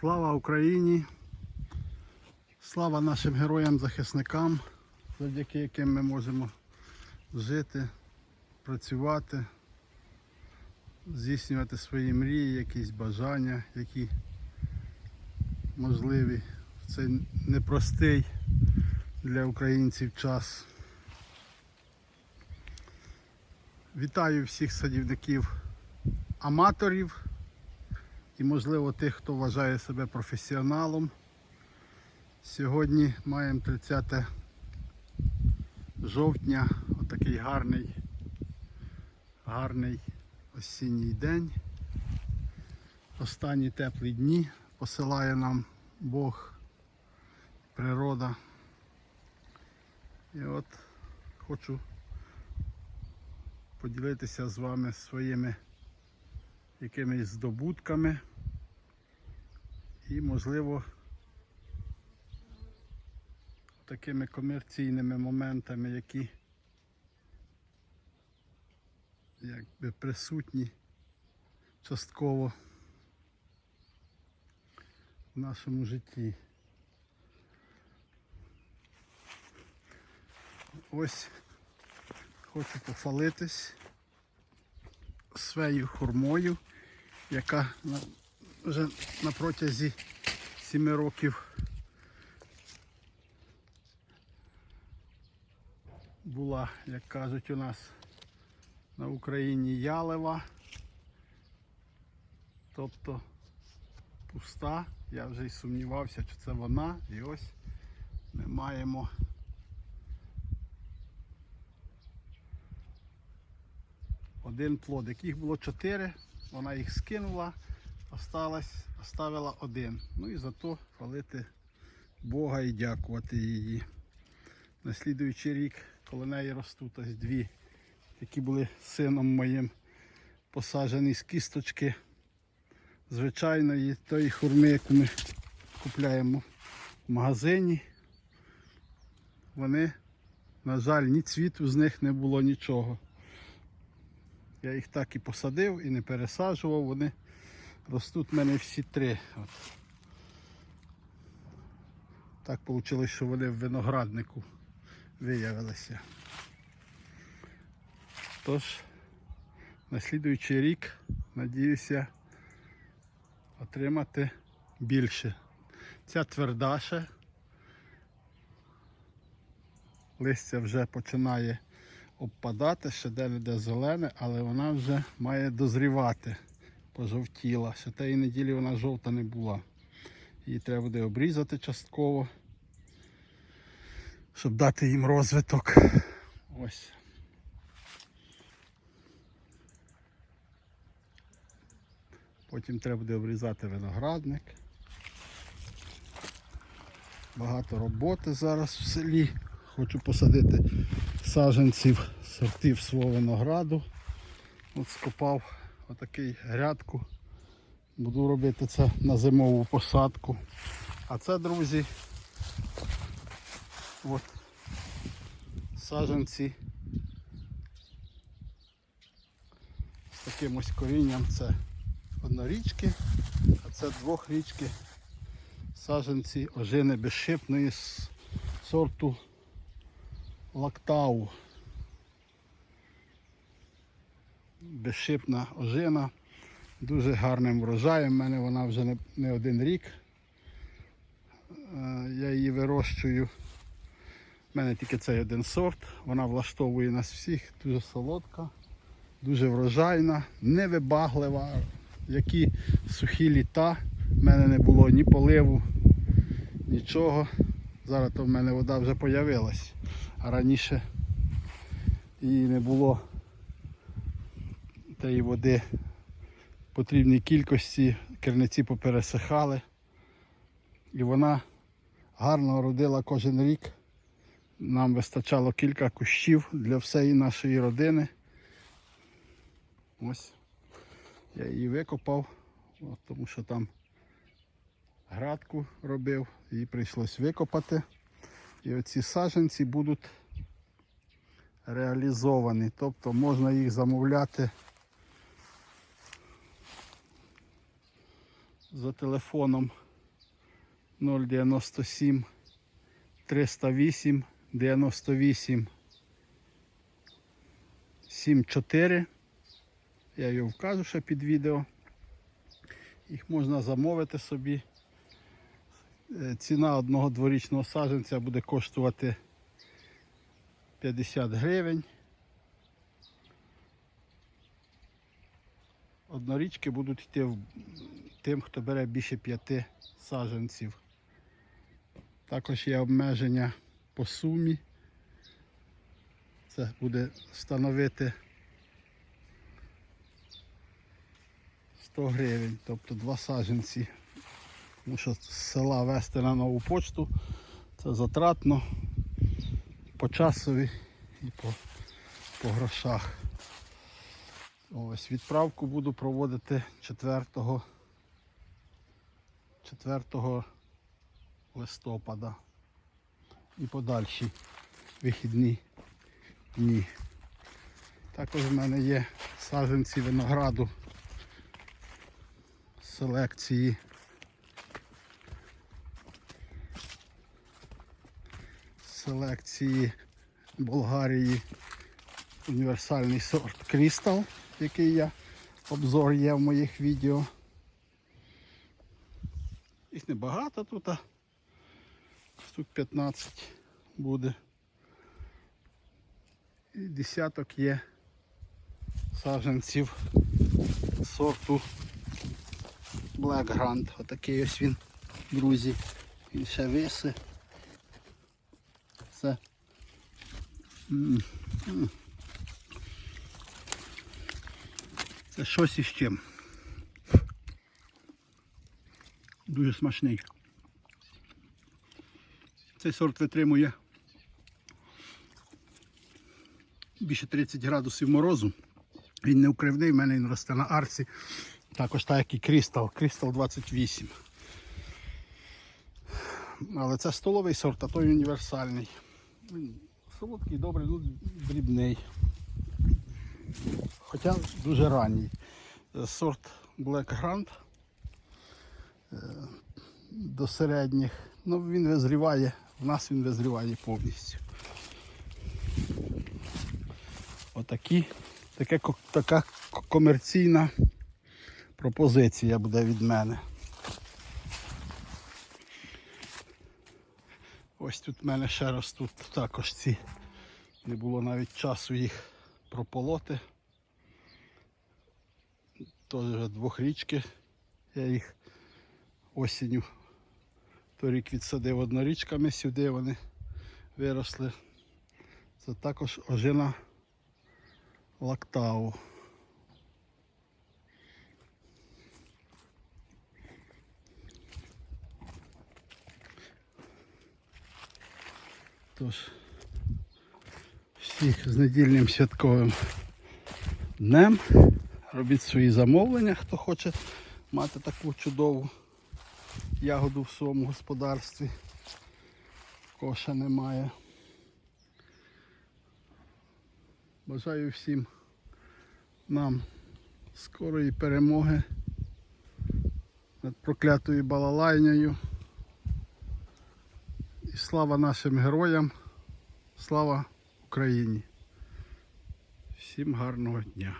Слава Україні! Слава нашим героям-захисникам, завдяки яким ми можемо жити, працювати, здійснювати свої мрії, якісь бажання, які можливі в цей непростий для українців час. Вітаю всіх садівників аматорів і, можливо, тих, хто вважає себе професіоналом. Сьогодні маємо 30 жовтня, отакий гарний, гарний осінній день. Останні теплі дні посилає нам Бог, природа. І от хочу поділитися з вами своїми якимись здобутками і, можливо, такими комерційними моментами, які якби присутні частково в нашому житті. Ось хочу пофалитись своєю хурмою, яка вже на протязі 7 років була, як кажуть у нас на Україні ялева, тобто пуста. Я вже й сумнівався, чи це вона. І ось ми маємо один плодик. Їх було чотири, вона їх скинула, осталась, оставила один. Ну і зато хвалити Бога і дякувати її. На слідуючий рік коло неї ростуть ось дві, які були сином моїм посаджені з кісточки звичайної тої хурми, яку ми купляємо в магазині. Вони, на жаль, ні цвіту з них не було нічого. Я їх так і посадив і не пересаджував, вони ростуть в мене всі три. От. Так вийшло, що вони в винограднику виявилися. Тож, на слідуючий рік надіюся отримати більше. Ця твердаша. Листя вже починає обпадати, ще де-не-де зелене, але вона вже має дозрівати, пожовтіла. Ще тієї неділі вона жовта не була. Її треба буде обрізати частково, щоб дати їм розвиток. Ось. Потім треба буде обрізати виноградник. Багато роботи зараз в селі. Хочу посадити саджанців сортів свого винограду. От скопав отакий грядку. Буду робити це на зимову посадку. А це, друзі, от саджанці з таким ось корінням. Це однорічки, а це двохрічки. Саджанці ожини безшипної з сорту лактау. Безшипна ожина. Дуже гарним врожаєм. У мене вона вже не, не один рік. Е, Я її вирощую. У мене тільки цей один сорт. Вона влаштовує нас всіх, дуже солодка, дуже врожайна, невибаглива. Які сухі літа. У мене не було ні поливу, нічого. Зараз то в мене вода вже з'явилась. А раніше її не було тієї води в потрібній кількості, керниці попересихали. І вона гарно родила кожен рік. Нам вистачало кілька кущів для всієї нашої родини. Ось. Я її викопав, тому що там градку робив, її прийшлось викопати. І оці саджанці будуть реалізовані. Тобто можна їх замовляти за телефоном 097 308 98 74. Я його вкажу ще під відео. Їх можна замовити собі. Е, Ціна одного дворічного саджанця буде коштувати 50 гривень. Однорічки будуть йти тим, хто бере більше п'яти саджанців. Також є обмеження по сумі. Це буде становити 100 гривень, тобто два саджанці. Тому що з села вести на нову почту це затратно по часові і по, по грошах. Ось відправку буду проводити 4, 4 листопада і подальші вихідні дні. Також в мене є саджанці винограду селекції. Селекції Болгарії універсальний сорт Крістал, який я обзор є в моїх відео. Їх небагато тут, а штук 15 буде. І десяток є саджанців сорту Black Grand. Отакий ось він, друзі. Він ще виси. Це щось із чим. Дуже смачний. Цей сорт витримує більше 30 градусів морозу. Він не укривний, в мене він росте на арці. Також так як і Крістал. Крістал 28. Але це столовий сорт, а той універсальний. Солодкий, добрий, ну дрібний. Хоча дуже ранній. Е, Сорт Black Grand е, до середніх. Ну він визріває, в нас він визріває повністю. Отакі, така комерційна пропозиція буде від мене. Ось тут в мене ще ростуть також ці. Не було навіть часу їх прополоти. Теж вже двохрічки. Я їх осінню торік відсадив однорічками сюди, вони виросли. Це також ожина лактау. Тож, всіх з недільним святковим днем. Робіть свої замовлення, хто хоче мати таку чудову ягоду в своєму господарстві. Ще немає. Бажаю всім нам скорої перемоги над проклятою балалайнею. І слава нашим героям, слава Україні. Всім гарного дня.